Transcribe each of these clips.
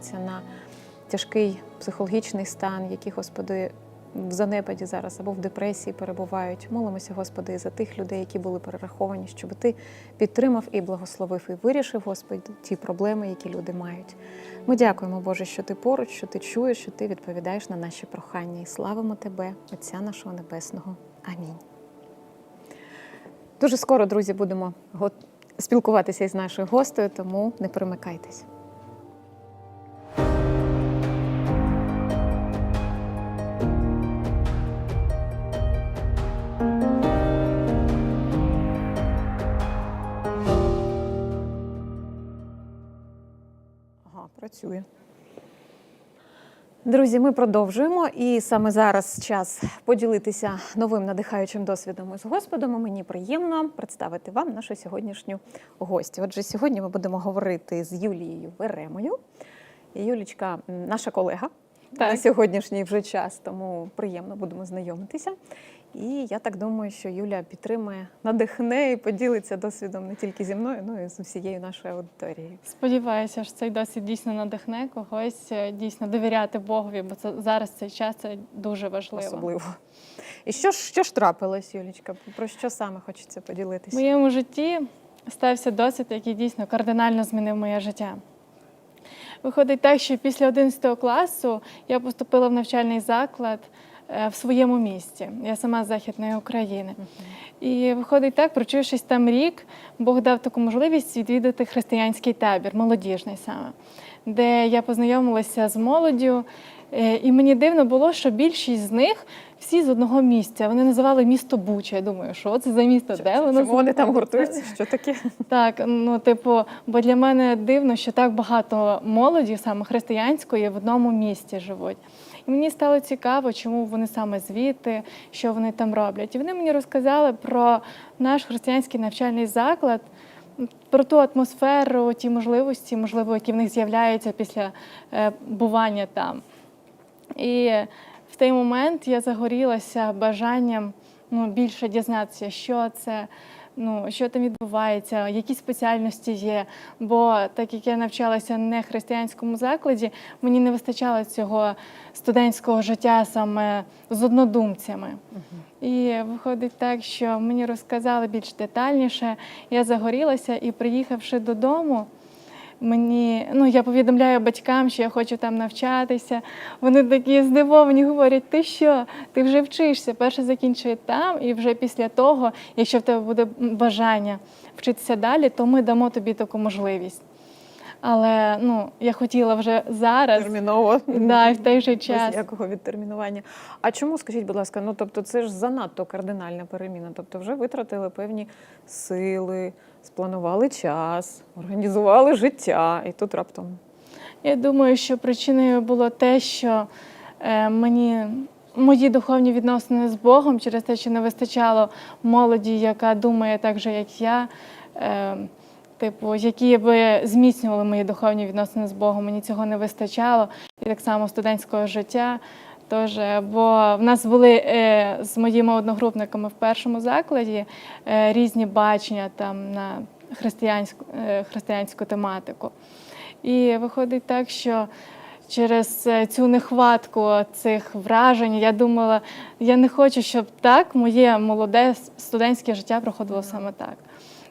Це на тяжкий психологічний стан, які, Господи, в занепаді зараз або в депресії перебувають. Молимося, Господи, і за тих людей, які були перераховані, щоб ти підтримав і благословив, і вирішив, Господи, ті проблеми, які люди мають. Ми дякуємо, Боже, що ти поруч, що ти чуєш, що ти відповідаєш на наші прохання. І славимо Тебе, Отця нашого Небесного. Амінь. Дуже скоро, друзі, будемо спілкуватися із нашою гостею, тому не перемикайтесь. Працює. Друзі, ми продовжуємо, і саме зараз час поділитися новим надихаючим досвідом із Господом. І Мені приємно представити вам нашу сьогоднішню гостю. Отже, сьогодні ми будемо говорити з Юлією Веремою. Юлічка наша колега на сьогоднішній вже час, тому приємно будемо знайомитися. І я так думаю, що Юля підтримує, надихне і поділиться досвідом не тільки зі мною, ну і з усією нашою аудиторією. Сподіваюся, що цей досвід дійсно надихне когось е, дійсно довіряти Богові, бо це зараз цей час це дуже важливо. особливо. І що ж, що ж трапилось, Юлічка? Про що саме хочеться поділитися? В моєму житті стався досвід, який дійсно кардинально змінив моє життя. Виходить так, що після 11 класу я поступила в навчальний заклад в своєму місті. Я сама з Західної України. І виходить так, прочувшись там рік, Бог дав таку можливість відвідати християнський табір, молодіжний саме, де я познайомилася з молоддю. Е, І мені дивно було, що більшість з них всі з одного місця. Вони називали місто Буча. Я думаю, що це за місто? Де воно Чому вони там гуртуються? Що таке? Так, ну типу, бо для мене дивно, що так багато молоді, саме християнської, в одному місті живуть. Мені стало цікаво, чому вони саме звідти, що вони там роблять. І вони мені розказали про наш християнський навчальний заклад, про ту атмосферу, ті можливості, можливо, які в них з'являються після е, бування там. І в той момент я загорілася бажанням ну, більше дізнатися, що це, ну, що там відбувається, які спеціальності є. Бо так як я навчалася не в християнському закладі, мені не вистачало цього студентського життя саме з однодумцями. І виходить так, що мені розказали більш детальніше. Я загорілася і, приїхавши додому, Мені ну я повідомляю батькам, що я хочу там навчатися. Вони такі здивовані, говорять: ти що? Ти вже вчишся? Перше закінчує там, і вже після того, якщо в тебе буде бажання вчитися далі, то ми дамо тобі таку можливість. Але ну я хотіла вже зараз, Терміново. да, і в той же Без час. ніякого відтермінування. А чому, скажіть, будь ласка, ну тобто це ж занадто кардинальна переміна. Тобто вже витратили певні сили, спланували час, організували життя, і тут раптом. Я думаю, що причиною було те, що е, мені мої духовні відносини з Богом через те, що не вистачало молоді, яка думає так же, як я. Е, Типу, які би зміцнювали мої духовні відносини з Богом, мені цього не вистачало, і так само студентського життя. Тож, е, бо в нас були е, з моїми одногрупниками в першому закладі е, різні бачення там на християнську, е, християнську тематику. І виходить так, що через цю нехватку цих вражень я думала, я не хочу, щоб так моє молоде студентське життя проходило саме так.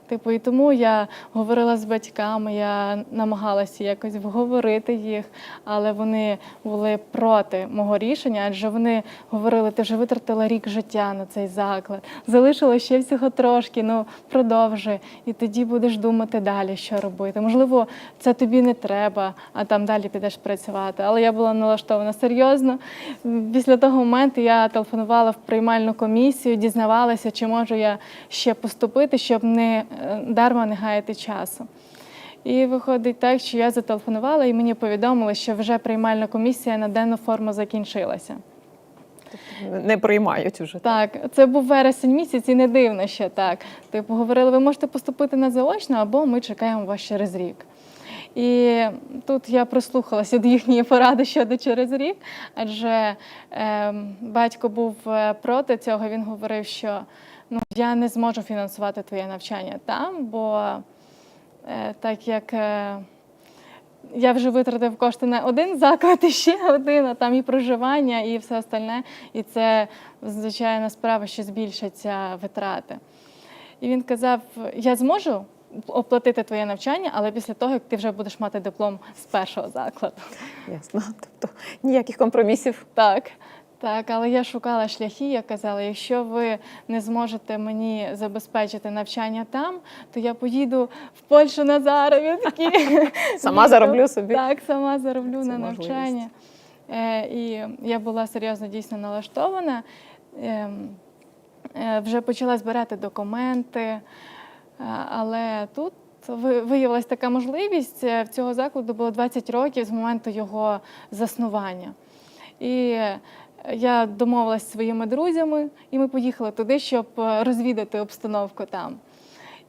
Типу, і тому я говорила з батьками, я намагалася якось вговорити їх, але вони були проти мого рішення, адже вони говорили, ти вже витратила рік життя на цей заклад, залишилось ще всього трошки, ну продовжуй, і тоді будеш думати далі, що робити. Можливо, це тобі не треба, а там далі підеш працювати. Але я була налаштована серйозно. Після того моменту я телефонувала в приймальну комісію, дізнавалася, чи можу я ще поступити, щоб не дарма не гаяти часу. І виходить так, що я зателефонувала і мені повідомили, що вже приймальна комісія на денну форму закінчилася. Не приймають уже. Так, це був вересень місяць, і не дивно ще так. Типу говорили, ви можете поступити на заочно, або ми чекаємо вас через рік. І тут я прислухалася до їхньої поради щодо через рік, адже е, батько був е, проти цього. Він говорив, що ну, я не зможу фінансувати твоє навчання там, бо е, так як. Е, я вже витратив кошти на один заклад і ще один, а там і проживання, і все остальне. І це, звичайно, справа, що збільшаться витрати. І він казав: я зможу оплатити твоє навчання, але після того, як ти вже будеш мати диплом з першого закладу. Ясно. Тобто ніяких компромісів. Так, так, але я шукала шляхи, я казала, якщо ви не зможете мені забезпечити навчання там, то я поїду в Польщу на заробітки. Сама зароблю собі. Так, сама зароблю Це на навчання. Е, і я була серйозно дійсно налаштована. Ем, е, вже почала збирати документи, е, але тут ви- виявилась така можливість. В цього закладу було 20 років з моменту його заснування. І я домовилася зі своїми друзями, і ми поїхали туди, щоб е, розвідати обстановку там.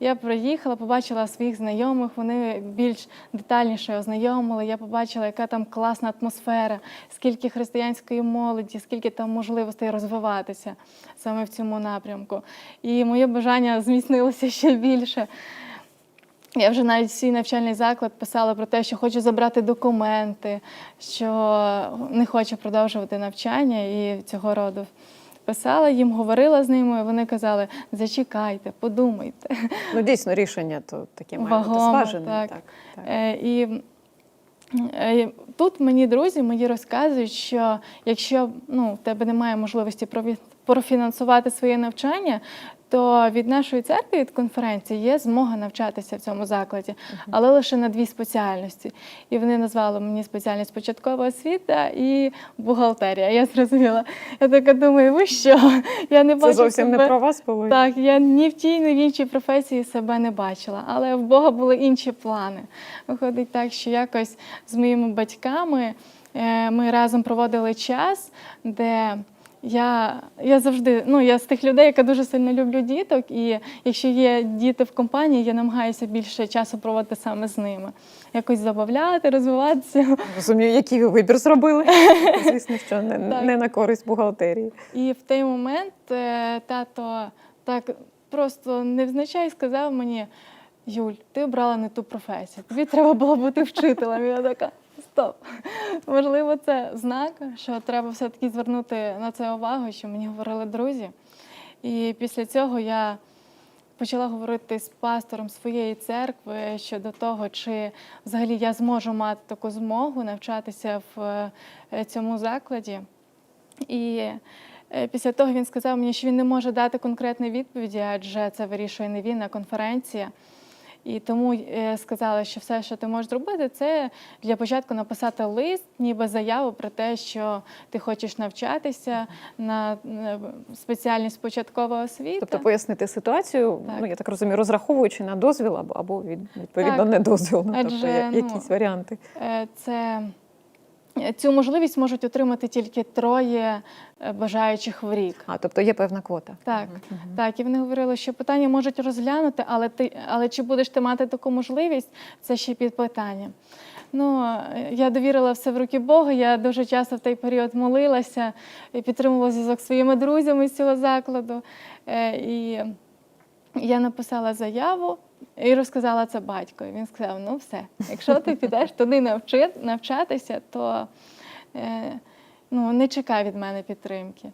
Я приїхала, побачила своїх знайомих, вони більш детальніше ознайомили. Я побачила, яка там класна атмосфера, скільки християнської молоді, скільки там можливостей розвиватися саме в цьому напрямку. І моє бажання зміцнилося ще більше. Я вже навіть свій навчальний заклад писала про те, що хочу забрати документи, що не хочу продовжувати навчання і цього роду. Писала їм, говорила з ними. Вони казали: зачекайте, подумайте. Ну, дійсно, рішення то таке має бути зважене. так. Так, так. Е, і е, тут мені друзі мої розказують, що якщо ну, в тебе немає можливості профінансувати своє навчання, то від нашої церкви, від конференції, є змога навчатися в цьому закладі, але лише на дві спеціальності. І вони назвали мені спеціальність початкова освіта і бухгалтерія. Я зрозуміла. Я така думаю, ви що? Я не Це бачу зовсім не про вас було. так, я ні в тій, ні в іншій професії себе не бачила, але в Бога були інші плани. Виходить так, що якось з моїми батьками е, ми разом проводили час, де я, я завжди, ну я з тих людей, яка дуже сильно люблю діток, і якщо є діти в компанії, я намагаюся більше часу проводити саме з ними. Якось забавляти, розвиватися. Розумію, який ви вибір зробили. Звісно, що не, не на користь бухгалтерії. І в той момент е, тато так просто невзначай сказав мені: Юль, ти обрала не ту професію. Тобі треба було бути вчителем. Я така. Стоп. Можливо, це знак, що треба все-таки звернути на це увагу, що мені говорили друзі. І після цього я почала говорити з пастором своєї церкви щодо того, чи взагалі я зможу мати таку змогу навчатися в е, цьому закладі. І е, після того він сказав мені, що він не може дати конкретної відповіді, адже це вирішує не він, а конференція. І тому сказала, сказали, що все, що ти можеш зробити, це для початку написати лист, ніби заяву про те, що ти хочеш навчатися на е, спеціальність початкового освіти. Тобто пояснити ситуацію, Так. ну я так розумію, розраховуючи на дозвіл або, або від- відповідно Так. не дозвіл. Ну, Адже, тобто якісь ну, варіанти. Е, Це цю можливість можуть отримати тільки троє е, бажаючих в рік. А, тобто є певна квота. Так, так, і вони говорили, що питання можуть розглянути, але ти, але чи будеш ти мати таку можливість, це ще під питанням. Ну, е, я довірила все в руки Бога. Я дуже часто в той період молилася і підтримувала зв'язок зі своїми друзями з цього закладу. Е, І я написала заяву і розказала це батькові. Він сказав: ну все, якщо ти підеш туди навчи, навчатися, то е, ну, не чекай від мене підтримки.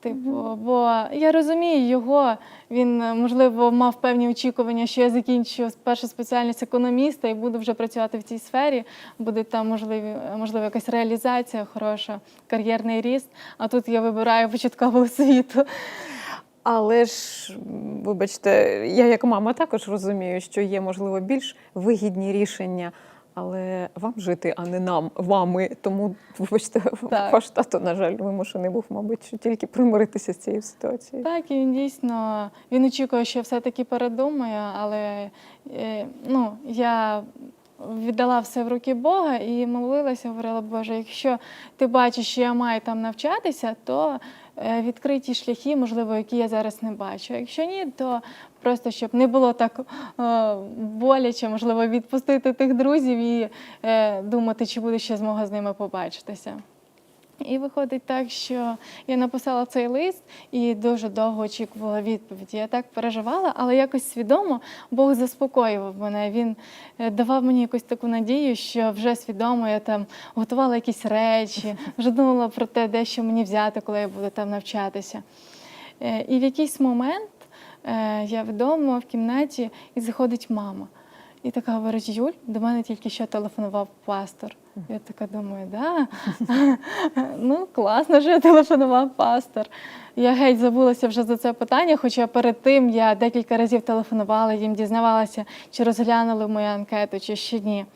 Типу, бо я розумію його, він, можливо, мав певні очікування, що я закінчу першу спеціальність економіста і буду вже працювати в цій сфері. Буде там можливі, можливо якась реалізація хороша, кар'єрний ріст. А тут я вибираю початкову освіту. Але ж, вибачте, я як мама також розумію, що є, можливо, більш вигідні рішення, але вам жити, а не нам, вами. Тому, вибачте, Так. ваш тато, на жаль, вимушений був, мабуть, тільки примиритися з цією ситуацією. Так, і він дійсно він очікує, що все-таки передумаю, але е, ну, я віддала все в руки Бога і молилася, говорила, Боже, якщо ти бачиш, що я маю там навчатися, то е, відкрий ті шляхи, можливо, які я зараз не бачу. Якщо ні, то просто щоб не було так е, боляче, можливо, відпустити тих друзів і е, думати, чи буде ще змога з ними побачитися. І виходить так, що я написала цей лист і дуже довго очікувала відповіді. Я так переживала, але якось свідомо Бог заспокоював мене. Він е, давав мені якусь таку надію, що вже свідомо я там готувала якісь речі, вже думала про те, де що мені взяти, коли я буду там навчатися. Е, І в якийсь момент е, я вдома в кімнаті і заходить мама. І така говорить: Юль, до мене тільки що телефонував пастор. Я така думаю, да? ну класно, що я телефонував пастор. Я геть забулася вже за це питання, хоча перед тим я декілька разів телефонувала їм, дізнавалася, чи розглянули мою анкету, чи ще ні.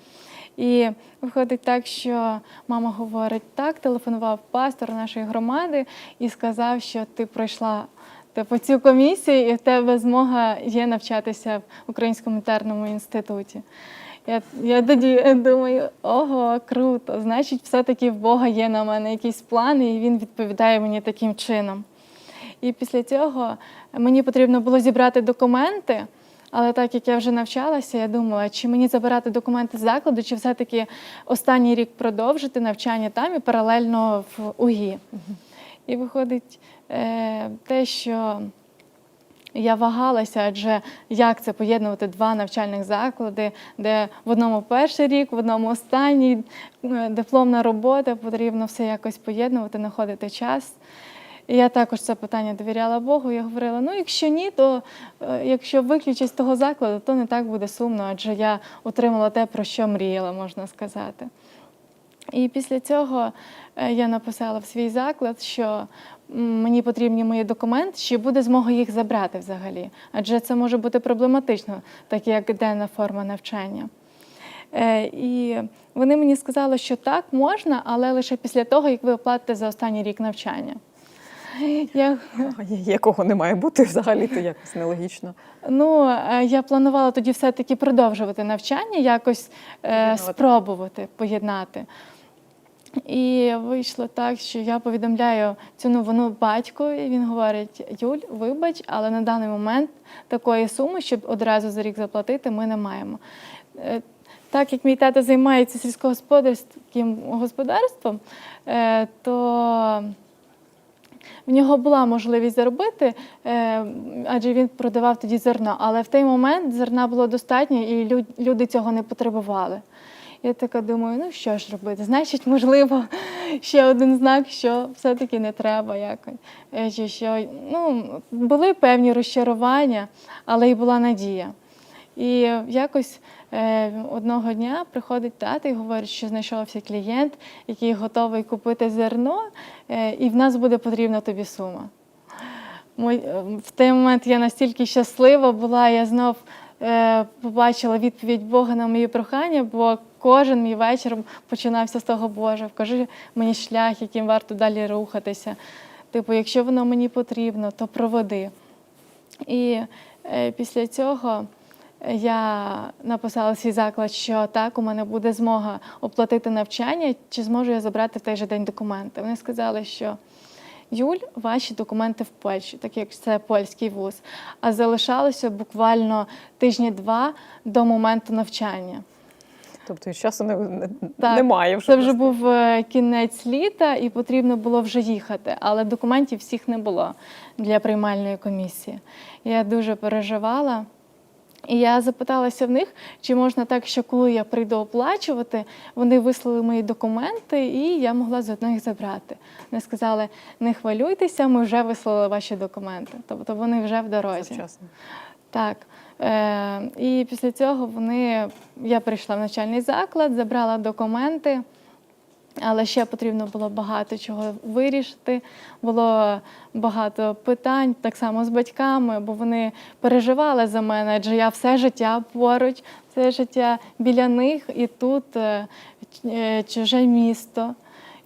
І виходить так, що мама говорить: так, телефонував пастор нашої громади і сказав, що ти пройшла типу, цю комісію, і в тебе змога є навчатися в Українському інтерному інституті. Я, я тоді думаю, ого, круто! Значить, все-таки в Бога є на мене якісь плани, і він відповідає мені таким чином. І після цього мені потрібно було зібрати документи. Але так як я вже навчалася, я думала, чи мені забирати документи з закладу, чи все-таки останній рік продовжити навчання там і паралельно в УГІ. І виходить е, те, що я вагалася, адже як це поєднувати два навчальних заклади, де в одному перший рік, в одному останній е, дипломна робота, потрібно все якось поєднувати, знаходити час. І я також це питання довіряла Богу. Я говорила: ну, якщо ні, то е, якщо виключать з того закладу, то не так буде сумно, адже я отримала те, про що мріяла, можна сказати. І після цього е, я написала в свій заклад, що мені потрібні мої документи, чи буде змога їх забрати взагалі. Адже це може бути проблематично, так як денна форма навчання. Е, І вони мені сказали, що так, можна, але лише після того, як ви оплатите за останній рік навчання. Я, А Якого не має бути взагалі, то якось нелогічно. ну, е, я планувала тоді все-таки продовжувати навчання, якось е, спробувати поєднати. І вийшло так, що я повідомляю цю новину батьку, і він говорить: Юль, вибач, але на даний момент такої суми, щоб одразу за рік заплатити, ми не маємо. Е, Так як мій тато займається сільськогосподарським господарством, е, то в нього була можливість заробити, е, адже він продавав тоді зерно. Але в той момент зерна було достатньо, і люди цього не потребували. Я така думаю, ну що ж робити? Значить, можливо, ще один знак, що все-таки не треба якось. Е, Чи що, ну, були певні розчарування, але й була надія. І якось е, одного дня приходить тато і говорить, що знайшовся клієнт, який готовий купити зерно, е, і в нас буде потрібна тобі сума. В той момент я настільки щаслива була, я знов побачила відповідь Бога на мої прохання, бо кожен мій вечір починався з того, Боже, вкажи мені шлях, яким варто далі рухатися. Типу, якщо воно мені потрібно, то проведи. І е, після цього я написала свій заклад, що так, у мене буде змога оплатити навчання, чи зможу я забрати в той же день документи. Вони сказали, що Юль, ваші документи в Польщі, так як це польський вуз, а залишалося буквально тижні-два до моменту навчання. Тобто часу не, не, Так, немає вже. Це вже був е, кінець літа, і потрібно було вже їхати, але документів всіх не було для приймальної комісії. Я дуже переживала. І я запиталася в них, чи можна так, що коли я прийду оплачувати, вони вислали мої документи, і я могла заодно їх забрати. Вони сказали: не хвилюйтеся, ми вже вислали ваші документи. Тобто вони вже в дорозі. Завчасно. Так. Е, і після цього вони, я прийшла в навчальний заклад, забрала документи, але ще потрібно було багато чого вирішити. Було багато питань, так само з батьками, бо вони переживали за мене, адже я все життя поруч, все життя біля них, і тут е, е, чуже місто.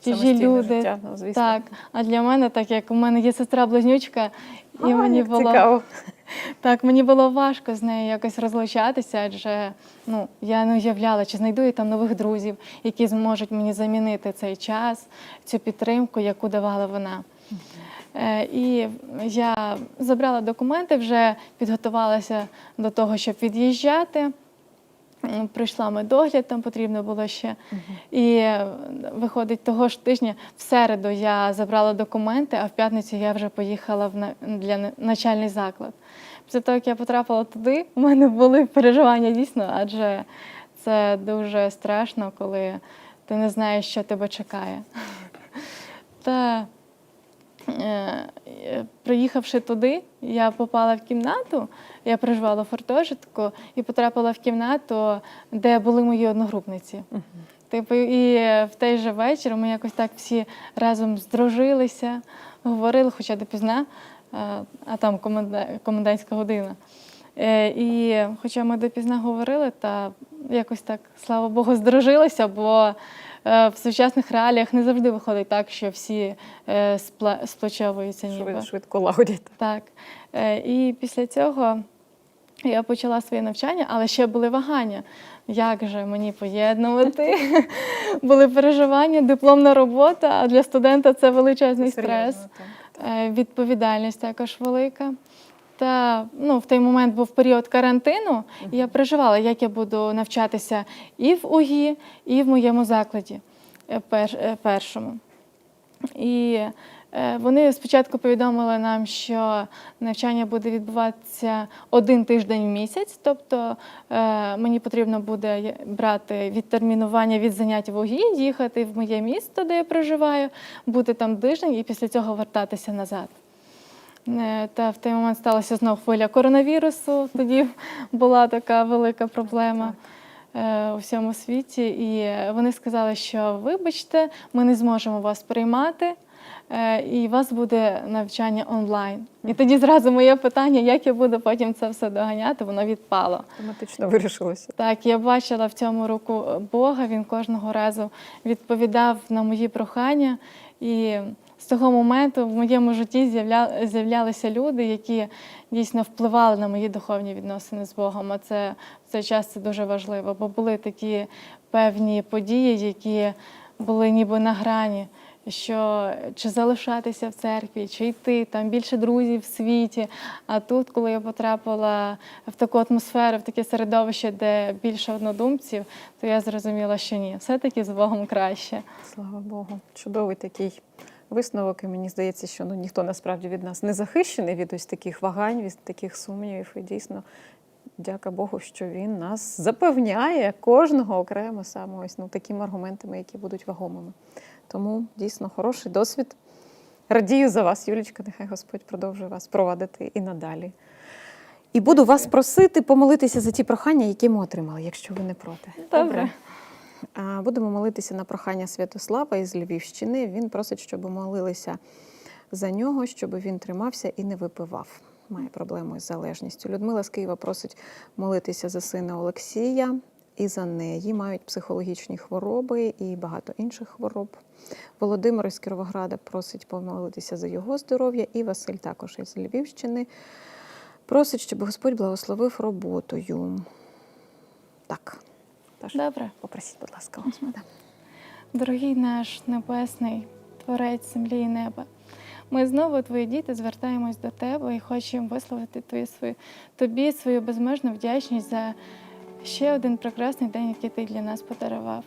Чужі люди. життя, ну, звісно. Так, а для мене, так як у мене є сестра-близнючка, і А, мені було цікаво. Так, мені було важко з нею якось розлучатися, адже ну, я не уявляла, чи знайду я там нових друзів, які зможуть мені замінити цей час, цю підтримку, яку давала вона. Е, і я забрала документи, вже підготувалася до того, щоб від'їжджати. м, пройшла медогляд, там потрібно було ще. І е, виходить, того ж тижня в середу я забрала документи, а в п'ятницю я вже поїхала в на- для начальний заклад. Після того, як я потрапила туди, у мене були переживання дійсно, адже це дуже страшно, коли ти не знаєш, що тебе чекає. Та е, е, приїхавши туди, я попала в кімнату, я проживала в гуртожитку і потрапила в кімнату, де були мої одногрупниці. Типу, і в той же вечір ми якось так всі разом здружилися, говорили, хоча допізна, а там комендантська година. Е, І хоча ми допізна говорили, та якось так, слава Богу, здружилися, бо е, в сучасних реаліях не завжди виходить так, що всі е, сплочовуються ніби. Швидко лагодять. Так. І після цього я почала своє навчання, але ще були вагання. Як же мені поєднувати? Були переживання, дипломна робота, а для студента це величезний стрес. Е, Відповідальність також велика. Та ну, в той момент був період карантину, і я переживала, як я буду навчатися і в УГІ, і в моєму закладі е, е, першому. І вони спочатку повідомили нам, що навчання буде відбуватися один тиждень в місяць, тобто е, мені потрібно буде брати відтермінування від занять в УГІ, їхати в моє місто, де я проживаю, бути там тиждень і після цього вертатися назад. Е, Та в той момент сталася знову хвиля коронавірусу. Тоді була така велика проблема е, у всьому світі. І вони сказали, що вибачте, ми не зможемо вас приймати, е, і у вас буде навчання онлайн. І тоді зразу моє питання, як я буду потім це все доганяти, воно відпало. Автоматично вирішилося. Так, я бачила в цьому руку Бога. Він кожного разу відповідав на мої прохання. І з того моменту в моєму житті з'явля- з'являлися люди, які дійсно впливали на мої духовні відносини з Богом. А це в цей час це дуже важливо, бо були такі певні події, які були ніби на грані. Що чи залишатися в церкві, чи йти там більше друзів в світі. А тут, коли я потрапила в таку атмосферу, в таке середовище, де більше однодумців, то я зрозуміла, що ні, все-таки з Богом краще. Слава Богу. Чудовий такий висновок. І мені здається, що ну, ніхто насправді від нас не захищений від ось таких вагань, від таких сумнівів. І дійсно, дяка Богу, що він нас запевняє кожного окремо саме ось ну, такими аргументами, які будуть вагомими. Тому дійсно хороший досвід. Радію за вас, Юлічка. Нехай Господь продовжує вас провадити і надалі. І буду вас просити помолитися за ті прохання, які ми отримали, якщо ви не проти. Добре. Будемо молитися на прохання Святослава із Львівщини. Він просить, щоб молилися за нього, щоб він тримався і не випивав. Має проблему із залежністю. Людмила з Києва просить молитися за сина Олексія і за неї. Мають психологічні хвороби і багато інших хвороб. Володимир із Кіровограда просить помолитися за його здоров'я, і Василь також із Львівщини. Просить, щоб Господь благословив роботою. Так. Тож, Добре. Попросіть, будь ласка, Господа. Дорогий наш небесний Творець землі і неба. Ми знову, твої діти, звертаємось до тебе і хочемо висловити твою, свою, тобі свою безмежну вдячність за ще один прекрасний день, який ти для нас подарував.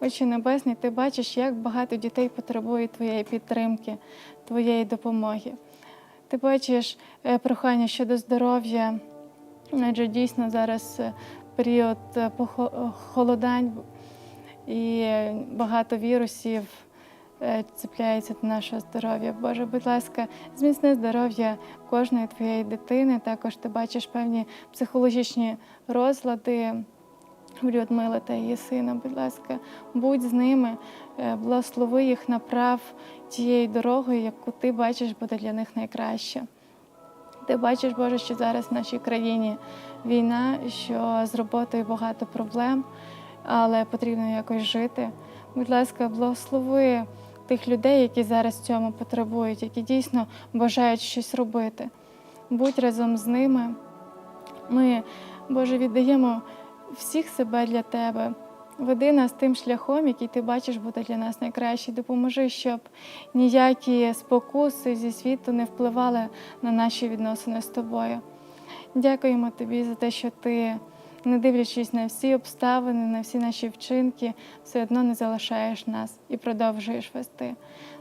Отче Небесний, ти бачиш, як багато дітей потребує твоєї підтримки, твоєї допомоги. Ти бачиш е, прохання щодо здоров'я, адже дійсно зараз е, період е, похо- холодань і багато вірусів е, цепляється до нашого здоров'я. Боже, будь ласка, зміцни здоров'я кожної твоєї дитини. Також ти бачиш певні психологічні розлади в Людмили та її сина. Будь ласка, будь з ними, е, благослови їх, направ тією дорогою, яку ти бачиш буде для них найкраще. Ти бачиш, Боже, що зараз в нашій країні війна, що з роботою багато проблем, але потрібно якось жити. Будь ласка, благослови тих людей, які зараз цьому потребують, які дійсно бажають щось робити. Будь разом з ними. Ми, Боже, віддаємо всіх себе для Тебе. Веди нас тим шляхом, який ти бачиш, буде для нас найкращий. Допоможи, щоб ніякі спокуси зі світу не впливали на наші відносини з тобою. Дякуємо тобі за те, що ти не дивлячись на всі обставини, на всі наші вчинки, все одно не залишаєш нас і продовжуєш вести.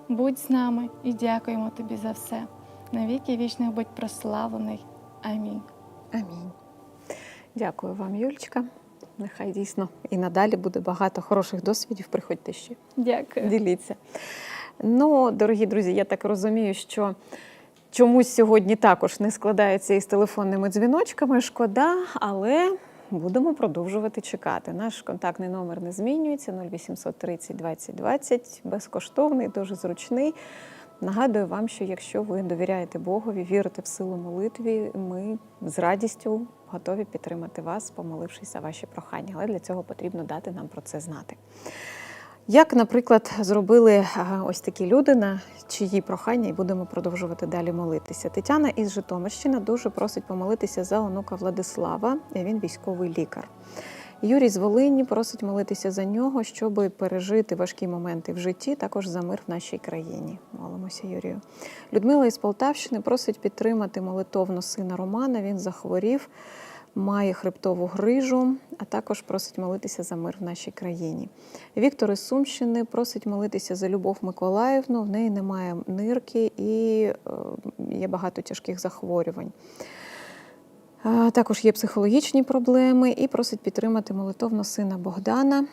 Будь з нами і дякуємо тобі за все. На віки вічних будь прославлений. Амінь. Амінь. Дякую вам, Юлічка. Нехай дійсно і надалі буде багато хороших досвідів. Приходьте ще. Дякую. Діліться. Ну, дорогі друзі, я так розумію, що чомусь сьогодні також не складається із телефонними дзвіночками. Шкода, але будемо продовжувати чекати. Наш контактний номер не змінюється 0800 30 20 20, безкоштовний, дуже зручний. Нагадую вам, що якщо ви довіряєте Богові, вірите в силу молитві, ми з радістю готові підтримати вас, помолившись за ваші прохання. Але для цього потрібно дати нам про це знати. Як, наприклад, зробили ось такі люди, на чиї прохання і будемо продовжувати далі молитися. Тетяна із Житомирщини дуже просить помолитися за онука Владислава. Він військовий лікар. Юрій з Волині просить молитися за нього, щоб пережити важкі моменти в житті, також за мир в нашій країні. Молимося, Юрію. Людмила із Полтавщини просить підтримати молитовно сина Романа. Він захворів, має хребтову грижу, а також просить молитися за мир в нашій країні. Віктор із Сумщини просить молитися за Любов Миколаївну. В неї немає нирки і е, є багато тяжких захворювань. Також є психологічні проблеми і просить підтримати молитовно сина Богдана,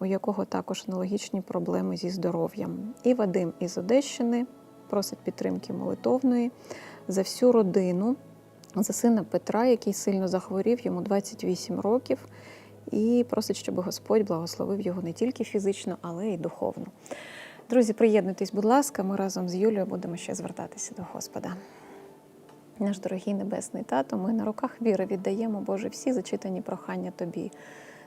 у якого також аналогічні проблеми зі здоров'ям. І Вадим із Одещини просить підтримки молитовної за всю родину, за сина Петра, який сильно захворів, йому 28 років, і просить, щоб Господь благословив його не тільки фізично, але й духовно. Друзі, приєднуйтесь, будь ласка, ми разом з Юлією будемо ще звертатися до Господа. Наш дорогий небесний тато, ми на руках віри віддаємо, Боже, всі зачитані прохання Тобі.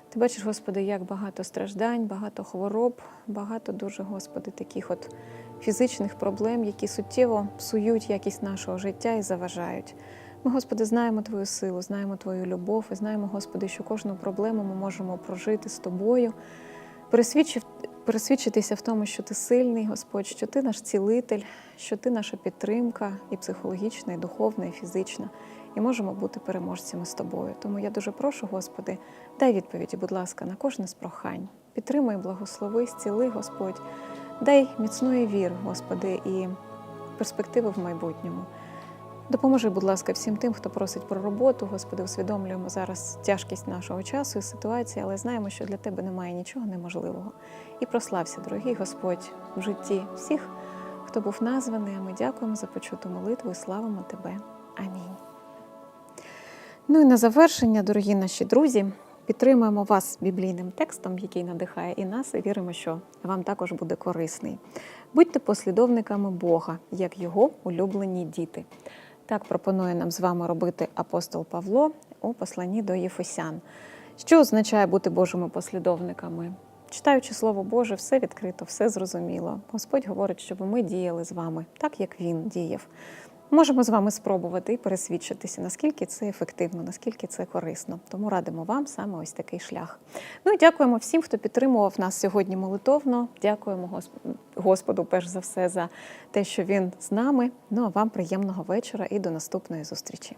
Ти бачиш, Господи, як багато страждань, багато хвороб, багато дуже, Господи, таких от фізичних проблем, які суттєво псують якість нашого життя і заважають. Ми, Господи, знаємо Твою силу, знаємо Твою любов і знаємо, Господи, що кожну проблему ми можемо прожити з Тобою, пересвідчитися в тому, що Ти сильний, Господь, що Ти наш цілитель, що Ти наша підтримка і психологічна, і духовна, і фізична, і можемо бути переможцями з тобою. Тому я дуже прошу, Господи, дай відповіді, будь ласка, на кожне з прохань. Підтримай, благослови, зціли, Господь, дай міцної віри, Господи, і перспективи в майбутньому. Допоможи, будь ласка, всім тим, хто просить про роботу. Господи, усвідомлюємо зараз тяжкість нашого часу і ситуації, але знаємо, що для тебе немає нічого неможливого. І прослався, дорогий Господь, в житті всіх, хто був названий. А ми дякуємо за почуту молитву і славимо Тебе. Амінь. Ну і на завершення, дорогі наші друзі, підтримуємо вас біблійним текстом, який надихає і нас, і віримо, що вам також буде корисний. Будьте послідовниками Бога, як його улюблені діти. Так пропонує нам з вами робити апостол Павло у посланні до Єфесян. Що означає бути Божими послідовниками? Читаючи Слово Боже, все відкрито, все зрозуміло. Господь говорить, щоб ми діяли з вами так, як Він діяв. Можемо з вами спробувати і пересвідчитися, наскільки це ефективно, наскільки це корисно. Тому радимо вам саме ось такий шлях. Ну і дякуємо всім, хто підтримував нас сьогодні молитовно. Дякуємо Госп- Господу, перш за все, за те, що він з нами. Ну а вам приємного вечора і до наступної зустрічі.